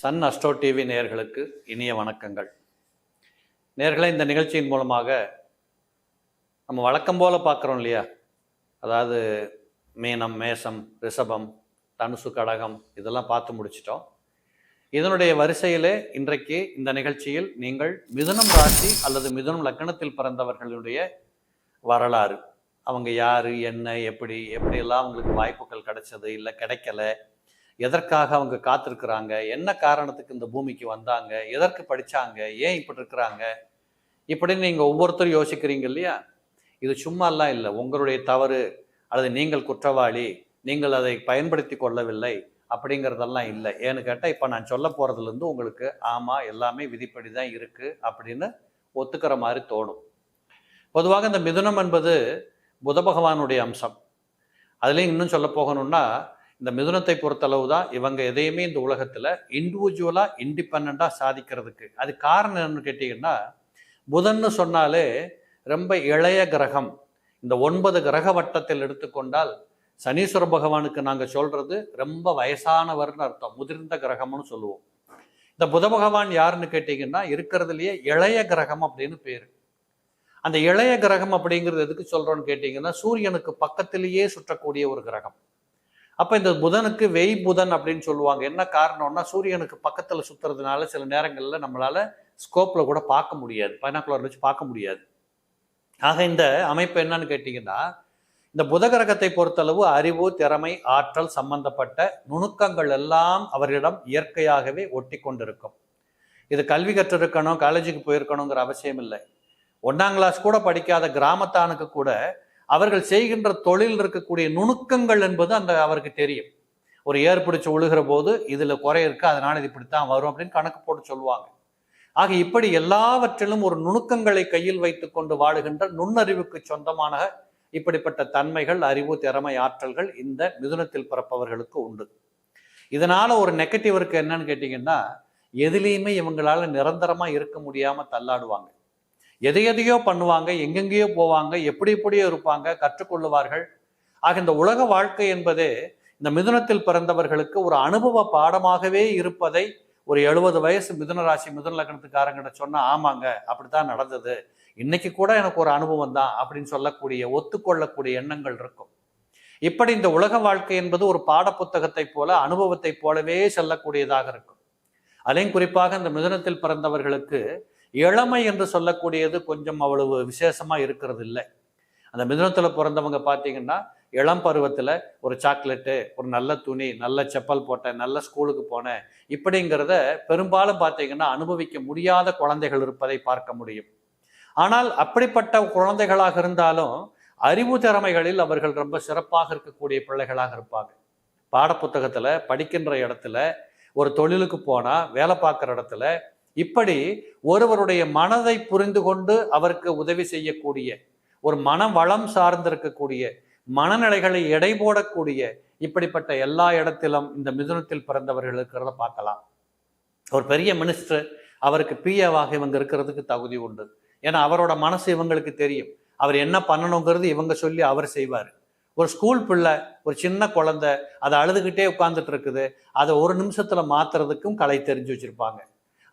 Sun astro TV நேர்களுக்கு இனிய வணக்கங்கள். நேர்களை இந்த நிகழ்ச்சியின் மூலமாக நம்ம வழக்கம் போல் பார்க்குறோம் இல்லையா? அதாவது மீனம் மேசம் ரிஷபம் தனுசு கடகம் இதெல்லாம் பார்த்து முடிச்சிட்டோம். இதனுடைய வரிசையிலே இன்றைக்கு இந்த நிகழ்ச்சியில் நீங்கள் மிதுனம் ராசி அல்லது மிதுனம் லக்கணத்தில் பிறந்தவர்களுடைய வரலாறு. அவங்க யார் என்ன எப்படி எப்படியெல்லாம் அவங்களுக்கு வாய்ப்புகள் கிடைச்சது இல்லை கிடைக்கல எதற்காக அவங்க காத்திருக்கிறாங்க? என்ன காரணத்துக்கு இந்த பூமிக்கு வந்தாங்க? எதற்கு படித்தாங்க ஏன் இப்படி இருக்கிறாங்க? இப்படின்னு நீங்கள் ஒவ்வொருத்தரும் யோசிக்கிறீங்க இல்லையா? இது சும்மாலாம் இல்லை. உங்களுடைய தவறு அல்லது நீங்கள் குற்றவாளி நீங்கள் அதை பயன்படுத்தி கொள்ளவில்லை அப்படிங்கிறதெல்லாம் இல்லை. ஏன்னு கேட்டால் இப்போ நான் சொல்ல போகிறதுலேருந்து உங்களுக்கு ஆமாம் எல்லாமே விதிப்படி தான் இருக்குது அப்படின்னு ஒத்துக்கிற மாதிரி தோணும். பொதுவாக இந்த மிதுனம் என்பது புத பகவானுடைய அம்சம். அதுலேயும் இன்னும் சொல்ல போகணும்னா இந்த மிதுனத்தை பொறுத்தளவு தான் இவங்க எதையுமே இந்த உலகத்தில் இண்டிவிஜுவலாக இண்டிபெண்ட்டாக சாதிக்கிறதுக்கு. அது காரணம் என்னன்னு கேட்டிங்கன்னா புதன்னு சொன்னாலே ரொம்ப இளைய கிரகம். இந்த ஒன்பது கிரக வட்டத்தில் எடுத்துக்கொண்டால் சனீஸ்வர பகவானுக்கு நாங்கள் சொல்கிறது ரொம்ப வயசானவர்னு அர்த்தம். முதிர்ந்த கிரகம்னு சொல்லுவோம். இந்த புத பகவான் யாருன்னு கேட்டிங்கன்னா இருக்கிறதுலையே இளைய கிரகம் அப்படின்னு பேர். அந்த இளைய கிரகம் அப்படிங்கிறது எதுக்கு சொல்கிறோன்னு கேட்டிங்கன்னா சூரியனுக்கு பக்கத்திலேயே சுற்றக்கூடிய ஒரு கிரகம். அப்போ இந்த புதனுக்கு வெய் புதன் அப்படின்னு சொல்லுவாங்க. என்ன காரணம்னா சூரியனுக்கு பக்கத்தில் சுற்றுறதுனால சில நேரங்களில் நம்மளால் ஸ்கோப்பில் கூட பார்க்க முடியாது. பைனாக்குலர் வச்சு பார்க்க முடியாது. ஆக இந்த அமைப்பு என்னன்னு கேட்டிங்கன்னா இந்த புத கிரகத்தை பொறுத்தளவு அறிவு திறமை ஆற்றல் சம்பந்தப்பட்ட நுணுக்கங்கள் எல்லாம் அவரிடம் இயற்கையாகவே ஒட்டி கொண்டிருக்கும் இது கல்வி கற்றிருக்கணும் காலேஜுக்கு போயிருக்கணுங்கிற அவசியம் இல்லை. ஒன்றாம் கிளாஸ் கூட படிக்காத கிராமத்தானுக்கு கூட அவர்கள் செய்கின்ற தொழில் இருக்கக்கூடிய நுணுக்கங்கள் என்பது அந்த அவருக்கு தெரியும். ஒரு ஏர் பிடிச்சி உழுகிற போது இதில் குறை இருக்கு அதனால் இது இப்படித்தான் வரும் அப்படின்னு கணக்கு போட்டு சொல்லுவாங்க. ஆக இப்படி எல்லாவற்றிலும் ஒரு நுணுக்கங்களை கையில் வைத்துக்கொண்டு வாழுகின்ற நுண்ணறிவுக்கு சொந்தமான இப்படிப்பட்ட தன்மைகள் அறிவு திறமை ஆற்றல்கள் இந்த மிதுனத்தில் பிறப்பவர்களுக்கு உண்டு. இதனால ஒரு நெகட்டிவ் இருக்கு என்னன்னு கேட்டீங்கன்னா எதுலேயுமே இவங்களால நிரந்தரமா இருக்க முடியாம தள்ளாடுவாங்க. எதை எதையோ பண்ணுவாங்க எங்கெங்கேயோ போவாங்க எப்படி எப்படியோ இருப்பாங்க கற்றுக்கொள்ளுவார்கள். ஆக இந்த உலக வாழ்க்கை என்பது இந்த மிதுனத்தில் பிறந்தவர்களுக்கு ஒரு அனுபவ பாடமாகவே இருப்பதை ஒரு எழுபது வயசு மிதுன ராசி மிதுன லக்னத்துக்காரங்கிட்ட சொன்னா ஆமாங்க அப்படித்தான் நடந்தது. இன்னைக்கு கூட எனக்கு ஒரு அனுபவம் தான் அப்படின்னு சொல்லக்கூடிய ஒத்துக்கொள்ளக்கூடிய எண்ணங்கள் இருக்கும். இப்படி இந்த உலக வாழ்க்கை என்பது ஒரு பாட புத்தகத்தை போல அனுபவத்தை போலவே செல்லக்கூடியதாக இருக்கும். அதையும் குறிப்பாக இந்த மிதுனத்தில் பிறந்தவர்களுக்கு இளமை என்று சொல்லக்கூடியது கொஞ்சம் அவ்வளவு விசேஷமாக இருக்கிறது இல்லை அந்த மிதுனத்துல பிறந்தவங்க பார்த்தீங்கன்னா இளம் பருவத்தில் ஒரு சாக்லேட்டு ஒரு நல்ல துணி நல்ல செப்பல் போட்டேன் நல்ல ஸ்கூலுக்கு போனேன். இப்படிங்கிறத பெரும்பாலும் பார்த்தீங்கன்னா அனுபவிக்க முடியாத குழந்தைகள் இருப்பதை பார்க்க முடியும். ஆனால் அப்படிப்பட்ட குழந்தைகளாக இருந்தாலும் அறிவு திறமைகளில் அவர்கள் ரொம்ப சிறப்பாக இருக்கக்கூடிய பிள்ளைகளாக இருப்பாங்க. பாடப்புத்தகத்தில் படிக்கின்ற இடத்துல ஒரு தொழிலுக்கு போனால் வேலை பார்க்குற இடத்துல இப்படி ஒருவருடைய மனதை புரிந்து கொண்டு அவருக்கு உதவி செய்யக்கூடிய ஒரு மன வளம் சார்ந்திருக்கக்கூடிய மனநிலைகளை எடை போடக்கூடிய இப்படிப்பட்ட எல்லா இடத்திலும் இந்த மிதுனத்தில் பிறந்தவர்கள் இருக்கிறத பார்க்கலாம். ஒரு பெரிய மினிஸ்டர் அவருக்கு பிஏவாக இவங்க இருக்கிறதுக்கு தகுதி உண்டு. ஏன்னா அவரோட மனசு இவங்களுக்கு தெரியும். அவர் என்ன பண்ணணுங்கிறது இவங்க சொல்லி அவர் செய்வார். ஒரு ஸ்கூல் பிள்ளை ஒரு சின்ன குழந்தை அதை அழுதுகிட்டே உட்காந்துட்டு இருக்குது. அதை ஒரு நிமிஷத்தில் மாத்துறதுக்கும் கலை தெரிஞ்சு வச்சுருப்பாங்க.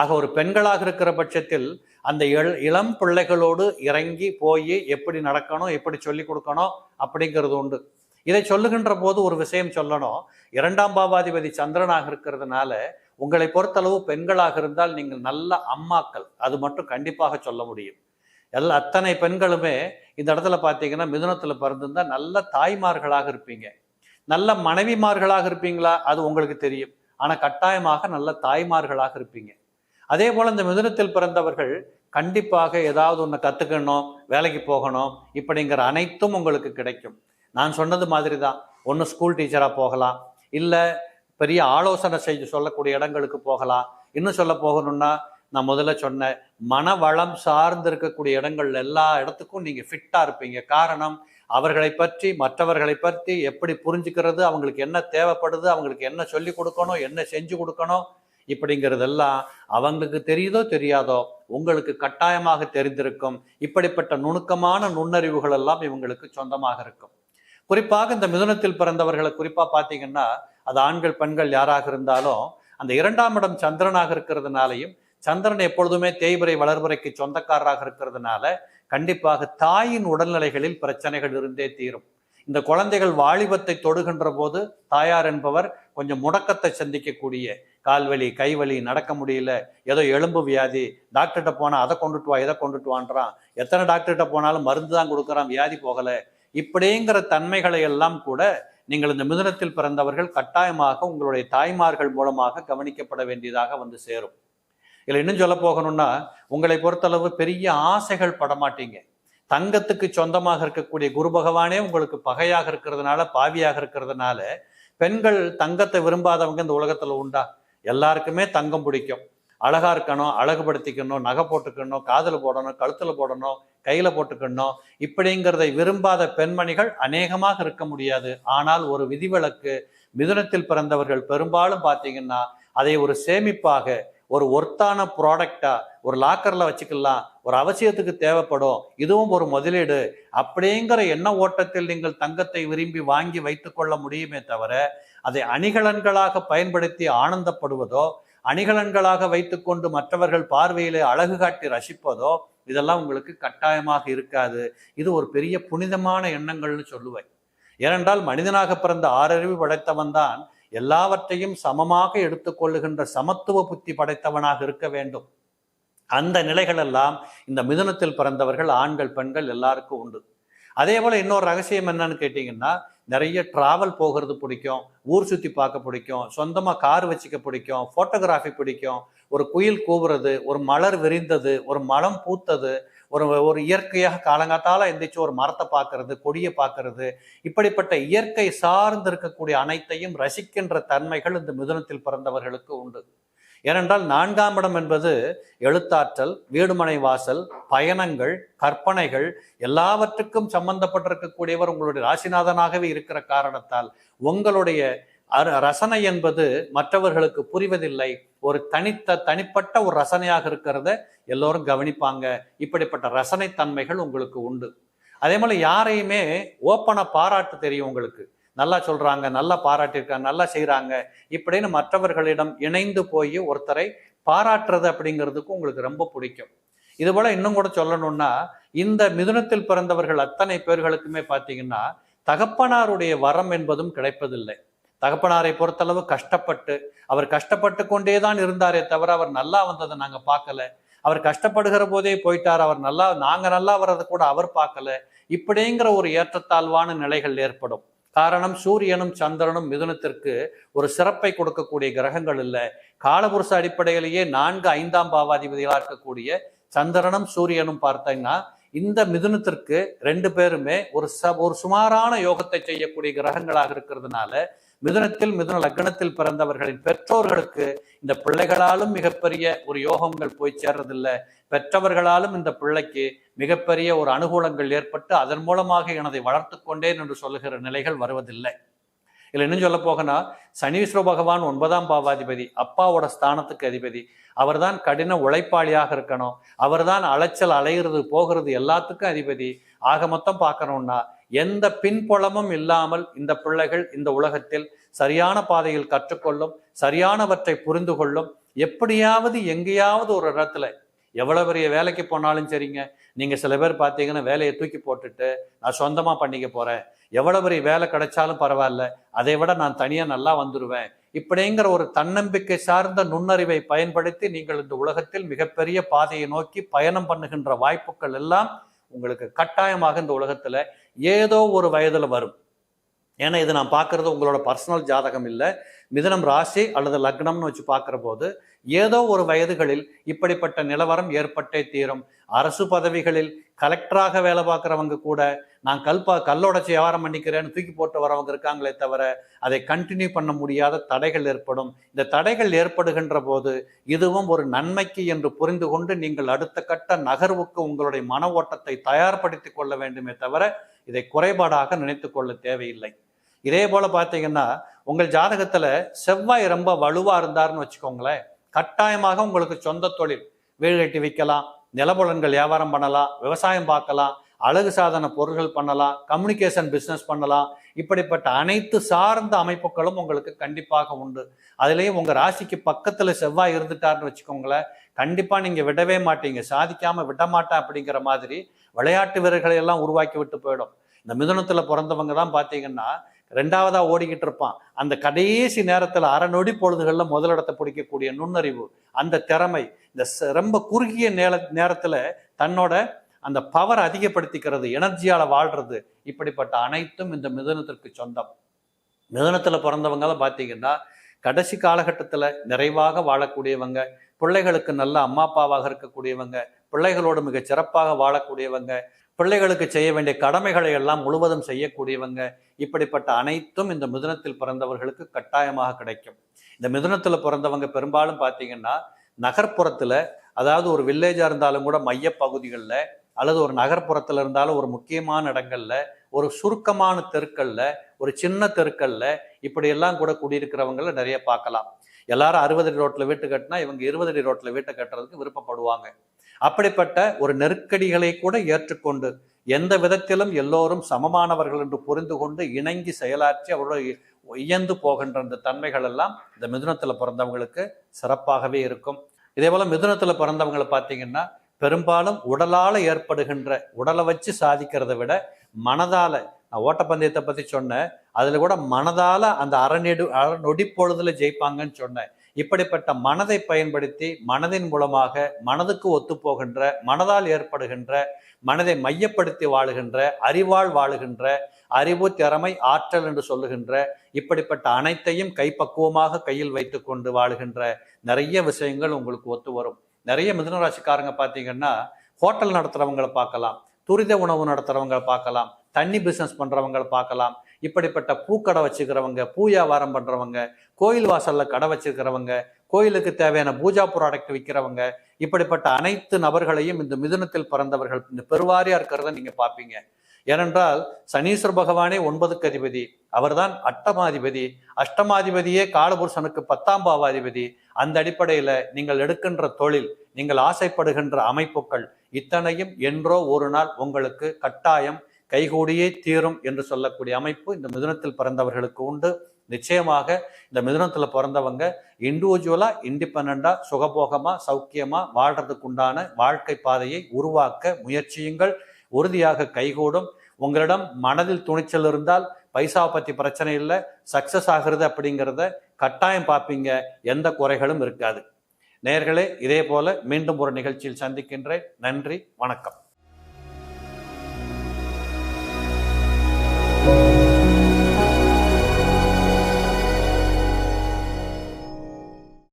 ஆக ஒரு பெண்களாக இருக்கிற பட்சத்தில் அந்த இளம் பிள்ளைகளோடு இறங்கி போய் எப்படி நடக்கணும் எப்படி சொல்லி கொடுக்கணும் அப்படிங்கிறது உண்டு. இதை சொல்லுகின்ற போது ஒரு விஷயம் சொல்லணும். இரண்டாம் பாவாதிபதி சந்திரனாக இருக்கிறதுனால உங்களை பொறுத்தளவு பெண்களாக இருந்தால் நீங்கள் நல்ல அம்மாக்கள். அது மட்டும் கண்டிப்பாக சொல்ல முடியும். எல்லா அத்தனை பெண்களுமே இந்த இடத்துல பார்த்தீங்கன்னா மிதுனத்தில் பிறந்திருந்தால் நல்ல தாய்மார்களாக இருப்பீங்க. நல்ல மனைவிமார்களாக இருப்பீங்களா? அது உங்களுக்கு தெரியும். ஆனால் கட்டாயமாக நல்ல தாய்மார்களாக இருப்பீங்க. அதே போல் இந்த மிதுனத்தில் பிறந்தவர்கள் கண்டிப்பாக ஏதாவது ஒன்று கற்றுக்கணும் வேலைக்கு போகணும் இப்படிங்கிற அனைத்தும் உங்களுக்கு கிடைக்கும். நான் சொன்னது மாதிரி தான் ஒன்று ஸ்கூல் டீச்சராக போகலாம். இல்லை பெரிய ஆலோசனை செய்து சொல்லக்கூடிய இடங்களுக்கு போகலாம். இன்னும் சொல்ல போகணும்னா நான் முதல்ல சொன்னேன் மனவளம் சார்ந்து இருக்கக்கூடிய இடங்கள் எல்லா இடத்துக்கும் நீங்கள் ஃபிட்டாக இருப்பீங்க. காரணம் அவர்களை பற்றி மற்றவர்களை பற்றி எப்படி புரிஞ்சுக்கிறது அவங்களுக்கு என்ன தேவைப்படுது அவங்களுக்கு என்ன சொல்லி கொடுக்கணும் என்ன செஞ்சு கொடுக்கணும் இப்படிங்கிறதெல்லாம் அவங்களுக்கு தெரியுதோ தெரியாதோ உங்களுக்கு கட்டாயமாக தெரிந்திருக்கும். இப்படிப்பட்ட நுணுக்கமான நுண்ணறிவுகள் எல்லாம் இவங்களுக்கு சொந்தமாக இருக்கும். குறிப்பாக இந்த மிதுனத்தில் பிறந்தவர்களை குறிப்பா பார்த்தீங்கன்னா அது ஆண்கள் பெண்கள் யாராக இருந்தாலும் அந்த இரண்டாம் இடம் சந்திரனாக இருக்கிறதுனாலையும் சந்திரன் எப்பொழுதுமே தேய்பிரை வளர்புறைக்கு சொந்தக்காரராக இருக்கிறதுனால கண்டிப்பாக தாயின் உடல்நிலைகளில் பிரச்சனைகள் இருந்தே தீரும். இந்த குழந்தைகள் வாலிபத்தை தொடுகின்ற போது தாயார் என்பவர் கொஞ்சம் முடக்கத்தை சந்திக்கக்கூடிய கால்வலி கைவலி நடக்க முடியல ஏதோ எலும்பு வியாதி டாக்டர்கிட்ட போனால் அதை கொண்டுட்டு வா இதை கொண்டுட்டு வான்றான். எத்தனை டாக்டர்கிட்ட போனாலும் மருந்து தான் கொடுக்குறான் வியாதி போகலை. இப்படிங்கிற தன்மைகளை எல்லாம் கூட நீங்கள் இந்த மிதுனத்தில் பிறந்தவர்கள் கட்டாயமாக உங்களுடைய தாய்மார்கள் மூலமாக கவனிக்கப்பட வேண்டியதாக வந்து சேரும். இதில் இன்னும் சொல்ல போகணும்னா உங்களை பொறுத்தளவு பெரிய ஆசைகள் படமாட்டீங்க. தங்கத்துக்கு சொந்தமாக இருக்கக்கூடிய குரு பகவானே உங்களுக்கு பகையாக இருக்கிறதுனால பாவியாக இருக்கிறதுனால பெண்கள் தங்கத்தை விரும்பாதவங்க இந்த உலகத்துல உண்டா? எல்லாருக்குமே தங்கம் பிடிக்கும். அழகா இருக்கணும் அழகுபடுத்திக்கணும் நகை போட்டுக்கணும் காதில் போடணும் கழுத்துல போடணும் கையில போட்டுக்கணும். இப்படிங்கிறதை விரும்பாத பெண்மணிகள் அநேகமாக இருக்க முடியாது. ஆனால் ஒரு விதிவிலக்கு மிதுனத்தில் பிறந்தவர்கள் பெரும்பாலும் பார்த்தீங்கன்னா அதை ஒரு சேமிப்பாக ஒரு ஒர்த்தான ப்ராடக்டா ஒரு லாக்கர்ல வச்சுக்கலாம். ஒரு அவசியத்துக்கு தேவைப்படும். இதுவும் ஒரு முதலீடு. அப்படிங்கிற எண்ண ஓட்டத்தில் நீங்கள் தங்கத்தை விரும்பி வாங்கி வைத்துக்கொள்ள முடியுமே தவிர அதை அணிகலன்களாக பயன்படுத்தி ஆனந்தப்படுவதோ அணிகலன்களாக வைத்துக்கொண்டு மற்றவர்கள் பார்வையிலே அழகு காட்டி ரசிப்பதோ இதெல்லாம் உங்களுக்கு கட்டாயமாக இருக்காது. இது ஒரு பெரிய புனிதமான எண்ணங்கள்னு சொல்லுவேன். ஏனென்றால் மனிதனாக பிறந்த ஆறறிவு படைத்தவன் தான் எல்லாவற்றையும் சமமாக எடுத்துக்கொள்ளுகின்ற சமத்துவ புத்தி படைத்தவனாக இருக்க வேண்டும். அந்த நிலைகளெல்லாம் இந்த மிதுனத்தில் பிறந்தவர்கள் ஆண்கள் பெண்கள் எல்லாருக்கும் உண்டு. அதே போல் இன்னொரு ரகசியம் என்னன்னு கேட்டிங்கன்னா நிறைய ட்ராவல் போகிறது பிடிக்கும் ஊர் சுற்றி பார்க்க பிடிக்கும் சொந்தமாக கார் வச்சுக்க பிடிக்கும் ஃபோட்டோகிராஃபி பிடிக்கும். ஒரு குயில் கூவுறது ஒரு மலர் விரிந்தது ஒரு மலம் பூத்தது ஒரு ஒரு இயற்கையாக காலங்காத்தால எந்திரிச்சு ஒரு மரத்தை பார்க்கறது கொடியை பார்க்கறது. இப்படிப்பட்ட இயற்கை சார்ந்து இருக்கக்கூடிய அனைத்தையும் ரசிக்கின்ற தன்மைகள் இந்த மிதுனத்தில் பிறந்தவர்களுக்கு உண்டு. ஏனென்றால் நான்காம் இடம் என்பது எழுத்தாற்றல் வீடுமனை வாசல் பயணங்கள் கற்பனைகள் எல்லாவற்றுக்கும் சம்பந்தப்பட்டிருக்கக்கூடியவர் உங்களுடைய ராசிநாதனாகவே இருக்கிற காரணத்தால் உங்களுடைய அர- ரசனை என்பது மற்றவர்களுக்கு புரிவதில்லை. ஒரு தனித்த தனிப்பட்ட ஒரு ரசனையாக இருக்கிறத எல்லோரும் கவனிப்பாங்க. இப்படிப்பட்ட ரசனை தன்மைகள் உங்களுக்கு உண்டு. அதே போல யாரையுமே ஓப்பனா பாராட்டு தெரியும் உங்களுக்கு. நல்லா சொல்றாங்க நல்லா பாராட்டியிருக்காங்க நல்லா செய்கிறாங்க இப்படின்னு மற்றவர்களிடம் இணைந்து போய் ஒருத்தரை பாராட்டுறது அப்படிங்கிறதுக்கு உங்களுக்கு ரொம்ப பிடிக்கும். இது போல இன்னும் கூட சொல்லணும்னா இந்த மிதுனத்தில் பிறந்தவர்கள் அத்தனை பேர்களுக்குமே பார்த்தீங்கன்னா தகப்பனாருடைய வரம் என்பதும் கிடைப்பதில்லை. தகப்பனாரை பொறுத்தளவு கஷ்டப்பட்டு அவர் கஷ்டப்பட்டு கொண்டே தான் இருந்தாரே தவிர அவர் நல்லா வந்ததை நாங்கள் பார்க்கல. அவர் கஷ்டப்படுகிற போதே போயிட்டார் அவர் நல்லா நாங்கள் நல்லா வர்றதை கூட அவர் பார்க்கல. இப்படிங்கிற ஒரு ஏற்றத்தாழ்வான நிலைகள் ஏற்படும். காரணம் சூரியனும் சந்திரனும் மிதுனத்திற்கு ஒரு சிறப்பை கொடுக்கக்கூடிய கிரகங்கள் இல்லை. காலபுருஷ அடிப்படையிலேயே நான்கு ஐந்தாம் பாவாதிபதிகளாக இருக்கக்கூடிய சந்திரனும் சூரியனும் பார்த்தீங்கன்னா இந்த மிதுனத்திற்கு ரெண்டு பேருமே ஒரு ச ஒரு சுமாரான யோகத்தை செய்யக்கூடிய கிரகங்களாக இருக்கிறதுனால மிதுனத்தில் மிதுன லக்னத்தில் பிறந்தவர்களின் பெற்றோர்களுக்கு இந்த பிள்ளைகளாலும் மிகப்பெரிய ஒரு யோகங்கள் போய் சேர்றதில்லை. பெற்றவர்களாலும் இந்த பிள்ளைக்கு மிகப்பெரிய ஒரு அனுகூலங்கள் ஏற்பட்டு அதன் மூலமாக எனதை வளர்த்து கொண்டேன் என்று சொல்லுகிற நிலைகள் வருவதில்லை. இல்லை இன்னும் சொல்ல போகனா சனீஸ்வர பகவான் ஒன்பதாம் பாவாதிபதி அப்பாவோட ஸ்தானத்துக்கு அதிபதி. அவர்தான் கடின உழைப்பாளியாக இருக்கணும். அவர்தான் அலைச்சல் அலைகிறது போகிறது எல்லாத்துக்கும் அதிபதி. ஆக மொத்தம் பார்க்கணும்னா எந்த பின்புலமும் இல்லாமல் இந்த பிள்ளைகள் இந்த உலகத்தில் சரியான பாதையில் கற்றுக்கொள்ளும் சரியானவற்றை புரிந்து கொள்ளும் எப்படியாவது எங்கேயாவது ஒரு இடத்துல எவ்வளோ பெரிய வேலைக்கு போனாலும் சரிங்க. நீங்கள் சில பேர் பார்த்தீங்கன்னா வேலையை தூக்கி போட்டுட்டு நான் சொந்தமாக பண்ணிக்க போகிறேன் எவ்வளோ பெரிய வேலை கிடைச்சாலும் பரவாயில்ல. அதை விட நான் தனியாக நல்லா வந்துடுவேன் இப்படிங்கிற ஒரு தன்னம்பிக்கை சார்ந்த நுண்ணறிவை பயன்படுத்தி நீங்கள் இந்த உலகத்தில் மிகப்பெரிய பாதையை நோக்கி பயணம் பண்ணுகின்ற வாய்ப்புகள் எல்லாம் உங்களுக்கு கட்டாயமாக இந்த உலகத்தில் ஏதோ ஒரு வயதில் வரும். ஏன்னா இது நான் பார்க்குறது உங்களோட பர்சனல் ஜாதகம் இல்லை. மிதனம் ராசி அல்லது லக்னம்னு வச்சு பார்க்குற போது ஏதோ ஒரு வயதுகளில் இப்படிப்பட்ட நிலவரம் ஏற்பட்டே தீரும். அரசு பதவிகளில் கலெக்டராக வேலை பார்க்குறவங்க கூட நான் கல்பா கல்லோடச்சி வியாபாரம் பண்ணிக்கிறேன்னு தூக்கி போட்டு வரவங்க இருக்காங்களே தவிர அதை கண்டினியூ பண்ண முடியாத தடைகள் ஏற்படும். இந்த தடைகள் ஏற்படுகின்ற போது இதுவும் ஒரு நன்மைக்கு என்று புரிந்து கொண்டு நீங்கள் அடுத்த கட்ட நகர்வுக்கு உங்களுடைய மன ஓட்டத்தை தயார்படுத்தி கொள்ள வேண்டுமே தவிர இதை குறைபாடாக நினைத்து கொள்ள தேவையில்லை. இதே போல பார்த்தீங்கன்னா உங்கள் ஜாதகத்துல செவ்வாய் ரொம்ப வலுவா இருந்தாருன்னு வச்சுக்கோங்களேன் கட்டாயமாக உங்களுக்கு சொந்த தொழில் வீடு கட்டி விற்கலாம் நிலபுலன்கள் வியாபாரம் பண்ணலாம் விவசாயம் பார்க்கலாம் அழகு சாதன பொருட்கள் பண்ணலாம் கம்யூனிகேஷன் பிஸ்னஸ் பண்ணலாம். இப்படிப்பட்ட அனைத்து சார்ந்த அமைப்புகளும் உங்களுக்கு கண்டிப்பாக உண்டு. அதுலேயும் உங்கள் ராசிக்கு பக்கத்தில் செவ்வாய் இருந்துட்டார்னு வச்சுக்கோங்களேன் கண்டிப்பாக நீங்கள் விடவே மாட்டீங்க. சாதிக்காமல் விட மாட்டேன் அப்படிங்கிற மாதிரி விளையாட்டு வீரர்களை எல்லாம் உருவாக்கி விட்டு போயிடும். இந்த மிதுனத்தில் பிறந்தவங்க தான் பார்த்தீங்கன்னா ரெண்டாவதாக ஓடிக்கிட்டு இருப்பான். அந்த கடைசி நேரத்தில் அரை நொடி பொழுதுகளில் முதலிடத்தை பிடிக்கக்கூடிய நுண்ணறிவு அந்த திறமை இந்த ச- ரொம்ப குறுகிய நேர நேரத்தில் தன்னோட அந்த பவர் அதிகப்படுத்திக்கிறது எனர்ஜியால் வாழ்றது இப்படிப்பட்ட அனைத்தும் இந்த மிதனத்திற்கு சொந்தம். மிதனத்தில் பிறந்தவங்க தான் பார்த்தீங்கன்னா கடைசி காலகட்டத்தில் நிறைவாக வாழக்கூடியவங்க பிள்ளைகளுக்கு நல்ல அம்மா அப்பாவாக இருக்கக்கூடியவங்க பிள்ளைகளோடு மிக சிறப்பாக வாழக்கூடியவங்க பிள்ளைகளுக்கு செய்ய வேண்டிய கடமைகளை எல்லாம் முழுவதும் செய்யக்கூடியவங்க இப்படிப்பட்ட அனைத்தும் இந்த மிதுனத்தில் பிறந்தவர்களுக்கு கட்டாயமாக கிடைக்கும். இந்த மிதுனத்தில் பிறந்தவங்க பெரும்பாலும் பார்த்தீங்கன்னா நகர்ப்புறத்தில் அதாவது ஒரு வில்லேஜாக இருந்தாலும் கூட மையப்பகுதிகளில் அல்லது ஒரு நகர்ப்புறத்தில் இருந்தாலும் ஒரு முக்கியமான இடங்கள்ல ஒரு சுருக்கமான தெருக்கள்ல ஒரு சின்ன தெருக்கள்ல இப்படியெல்லாம் கூட குடியிருக்கிறவங்கள நிறைய பார்க்கலாம். எல்லாரும் அறுபது அடி ரோட்டில் வீட்டு கட்டினா இவங்க இருபது அடி ரோட்டில் வீட்டை கட்டுறதுக்கு விருப்பப்படுவாங்க. அப்படிப்பட்ட ஒரு நெருக்கடிகளை கூட ஏற்றுக்கொண்டு எந்த விதத்திலும் எல்லோரும் சமமானவர்கள் என்று புரிந்து கொண்டு இணங்கி செயலாற்றி அவருடைய உயர்ந்து போகின்ற அந்த தன்மைகள் எல்லாம் இந்த மிதுனத்தில் பிறந்தவங்களுக்கு சிறப்பாகவே இருக்கும். இதே போல மிதுனத்தில் பிறந்தவங்களை பார்த்தீங்கன்னா பெரும்பாலும் உடலால் ஏற்படுகின்ற உடலை வச்சு சாதிக்கிறதை விட மனதால நான் ஓட்டப்பந்தயத்தை பத்தி சொன்னேன் அதுல கூட மனதால அந்த அறநெடு அற நொடி பொழுதுல ஜெயிப்பாங்கன்னு சொன்னேன். இப்படிப்பட்ட மனதை பயன்படுத்தி மனதின் மூலமாக மனதுக்கு ஒத்துப்போகின்ற மனதால் ஏற்படுகின்ற மனதை மையப்படுத்தி வாழுகின்ற அறிவால் வாழுகின்ற அறிவு திறமை ஆற்றல் என்று சொல்லுகின்ற இப்படிப்பட்ட அனைத்தையும் கைப்பக்குவமாக கையில் வைத்துக்கொண்டு வாழுகின்ற நிறைய விஷயங்கள் உங்களுக்கு ஒத்து வரும். நிறைய மிதுனராசிக்காரங்க பார்த்தீங்கன்னா ஹோட்டல் நடத்துகிறவங்களை பார்க்கலாம் துரித உணவு நடத்துகிறவங்களை பார்க்கலாம் தண்ணி பிஸ்னஸ் பண்ணுறவங்களை பார்க்கலாம் இப்படிப்பட்ட பூக்கடை வச்சுக்கிறவங்க பூ வியாபாரம் பண்ணுறவங்க கோயில் வாசல்ல கடை வச்சிருக்கிறவங்க கோயிலுக்கு தேவையான பூஜா ப்ராடக்ட் விற்கிறவங்க இப்படிப்பட்ட அனைத்து நபர்களையும் இந்த மிதுனத்தில் பிறந்தவர்கள் இந்த பெருவாரியா இருக்கிறத நீங்க பார்ப்பீங்க. ஏனென்றால் சனீஸ்வர பகவானே ஒன்பதுக்கு அதிபதி அவர்தான் அட்டமாதிபதி. அஷ்டமாதிபதியே காலபுருஷனுக்கு பத்தாம் பாவாதிபதி. அந்த அடிப்படையில நீங்கள் எடுக்கின்ற தொழில் நீங்கள் ஆசைப்படுகின்ற அமைப்புகள் இத்தனையும் என்றோ ஒரு நாள் உங்களுக்கு கட்டாயம் கைகூடியே தீரும் என்று சொல்லக்கூடிய அமைப்பு இந்த மிதுனத்தில் பிறந்தவர்களுக்கு உண்டு. நிச்சயமாக இந்த மிதுனத்தில் பிறந்தவங்க இண்டிவிஜுவலாக இண்டிபெண்டா சுகபோகமாக சௌக்கியமாக வாழ்கிறதுக்குண்டான வாழ்க்கை பாதையை உருவாக்க முயற்சியுங்கள். உறுதியாக கைகூடும். உங்களிடம் மனதில் துணிச்சல் இருந்தால் பைசா பற்றி பிரச்சனை இல்லை சக்சஸ் ஆகிறது அப்படிங்கிறத கட்டாயம் பார்ப்பீங்க. எந்த குறைகளும் இருக்காது. நேர்களே இதே போல மீண்டும் ஒரு நிகழ்ச்சியில் சந்திக்கின்றேன். நன்றி வணக்கம்.